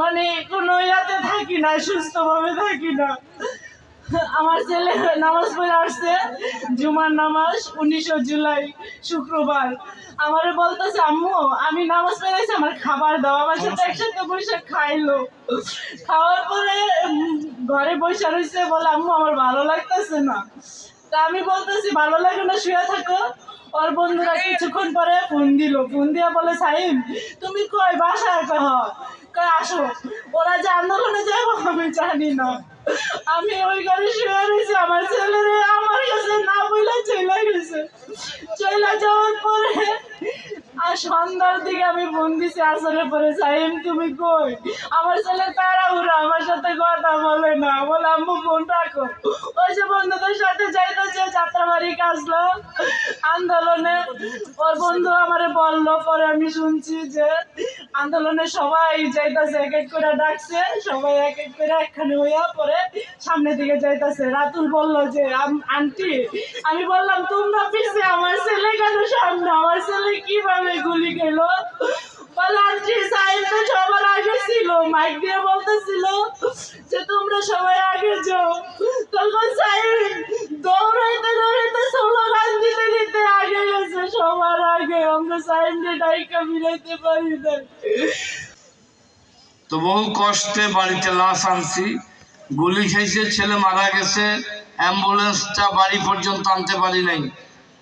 মানে কোনো ইয়াতে থাকি না সুস্থভাবে থাকি না। আমার ছেলে নামাজ পড়ে আসছে, জুমার নামাজ, উনিশে জুলাই, শুক্রবার। আমারে বলতেছে, আম্মু, আমি নামাজ পড়েছি আমার খাবার দাও। আমার সাথে একসাথে বসে খাইলো। খাওয়ার পরে ঘরে বসে রয়েছে বলে, আম্মু, আমার ভালো লাগতেছে না। তা আমি বলতেছি, ভালো লাগে না, শুয়ে থাকো। ওর বন্ধুরা কিছুক্ষণ পরে ফোন দিল। ফোন দিয়ে বলে, সাইম, তুমি কয় বাসায় কহ? আসো। ওরা যে আন্দোলনে যাব, আমি জানি না। আমি ওই ঘরে শুয়ে রয়েছি, আমার ছেলেরে আমার কাছে না বলে চলে গেছে। চলে যাওয়ার পরে, আর সন্ধ্যার দিকে আমি ফোন দিছি আসলে পরে সাইম তুমি কই? আমার ছেলে তাড়াহুড়া, আমার সাথে কথা বলে না। বলে, আম্মু, ফোন রাখো। ওই যে বন্ধুদের সাথে যাইতেছে, যাত্রাবাড়ি কাজলো। আন্দোলনে ওর বন্ধু আমারে বলল, পরে আমি শুনছি যে আন্দোলনে সবাই যাইতাছে, এক এক করে ডাকছে, সবাই এক এক করে একখানে হইয়া পরে সামনের দিকে যাইতাছে। রাতুল বলল যে আন্টি, আমি বললাম, তোমরা পিছে আমার ছেলে কেন সামনে? আমার ছেলে কীভাবে গুলি খেলো? বলে দৌড়াইতে দৌড়াইতে স্লোগান দিতে দিতে আগে তো বহু কষ্টে বাড়িতে লাশ আনছি। গুলি খেয়েছে, ছেলে মারা গেছে। অ্যাম্বুলেন্সটা বাড়ি পর্যন্ত আনতে পারি নাই।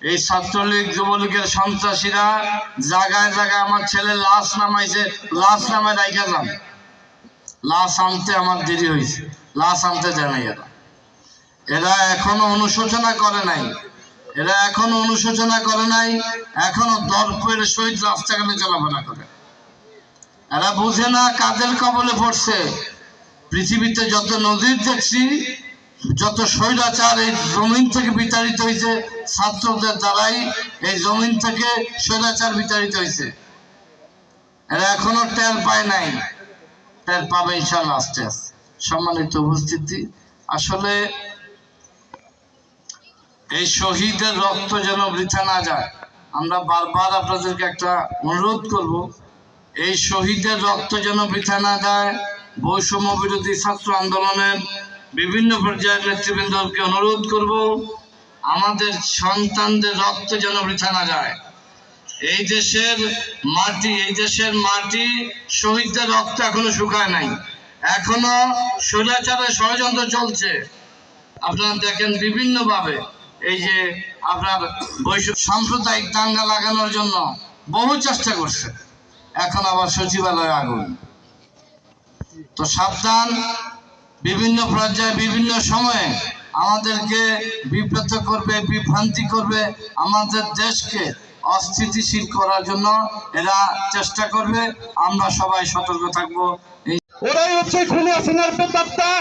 এই ছাত্রলীগ যুবলীগের সন্ত্রাসীরা জায়গায় জায়গায় আমার ছেলে লাশ নামাইছে, লাশ নামায় রাইখা যান। লাশ আনতে আমার দেরি হয়েছে। লাশ আনতে দেয় নাই এরা। এরা এখনও অনুশোচনা করে নাই। এরা এখনও অনুশোচনা করে নাই, এখনও দর্পের সহিত রাস্তাঘাটে চলাফেরা করে। এরা বুঝে না কাদের কবলে পড়ছে। পৃথিবীতে যত নদীর দেখছি, যত স্বৈরাচার এই জমিন থেকে বিতাড়িত হয়েছে, ছাত্রদের দ্বারাই এই জমিন থেকে স্বৈরাচার বিতাড়িত হয়েছে। এরা এখনও টের পায় নাই। টের পাবে ইনশাল্লাহ আস্তে আস্তে। সম্মানিত উপস্থিতি, আসলে এই শহীদের রক্ত যেন বৃথা না যায়। আমরা বারবার আপনাদেরকে একটা অনুরোধ করব, এই শহীদের রক্ত যেন বৃথা না যায়, বৈষম্য বিরোধী ছাত্র আন্দোলনের বিভিন্ন পর্যায়ের নেতৃবৃন্দকে অনুরোধ করব, আমাদের সন্তানদের রক্ত যেন বৃথা না যায়। এই দেশের মাটি, এই দেশের মাটি শহীদদের রক্ত এখনও শুকায় নাই। এখনও স্বৈরাচারের ষড়যন্ত্র চলছে। আপনারা দেখেন বিভিন্নভাবে এই যে আপনার বৈশ্বিক সাম্প্রদায়িক দাঙ্গা লাগানোর জন্য বহু চেষ্টা করছে। এখন আবার সচিবালয়ে আগুন। তো সাবধান, বিভিন্ন পর্যায়ে, বিভিন্ন সময়ে আমাদেরকে বিব্রত করবে, বিভ্রান্তি করবে, আমাদের দেশকে অস্থিতিশীল করার জন্য এরা চেষ্টা করবে। আমরা সবাই সতর্ক থাকব। ওরাই হচ্ছে খুনি হাসিনার প্রেতাত্মা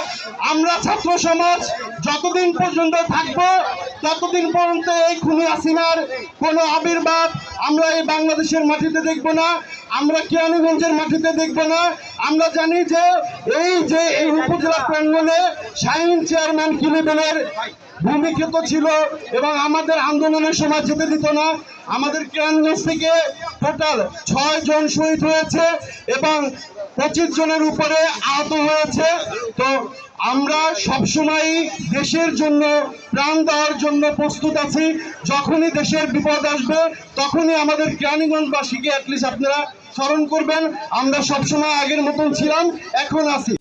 আমরা ছাত্র সমাজ যতদিন পর্যন্ত থাকব ততদিন পর্যন্ত এই খুনি হাসিনার কোনো আবির্ভাব আমরা এই বাংলাদেশের মাটিতে দেখব না, আমরা কিয়ানীগঞ্জের মাটিতে দেখব না। আমরা জানি যে এই যে এই উপজেলা প্রাঙ্গণে শাহিন চেয়ারম্যান কিলিবেনের ভূমিক্ষেত ছিল এবং আমাদের আন্দোলনের সময় যেতে দিত না। আমাদের কিরানগঞ্জ থেকে টোটাল ছয় জন শহীদ হয়েছে এবং পঁচিশ জনের উপরে আহত হয়েছে। তো আমরা সবসময় দেশের জন্য প্রাণ দেওয়ার জন্য প্রস্তুত আছি। যখনই দেশের বিপদ আসবে, তখনই আমাদের কেরানীগঞ্জবাসীকে অ্যাটলিস্ট আপনারা স্মরণ করবেন। আমরা সবসময় আগের মতন ছিলাম, এখন আছি।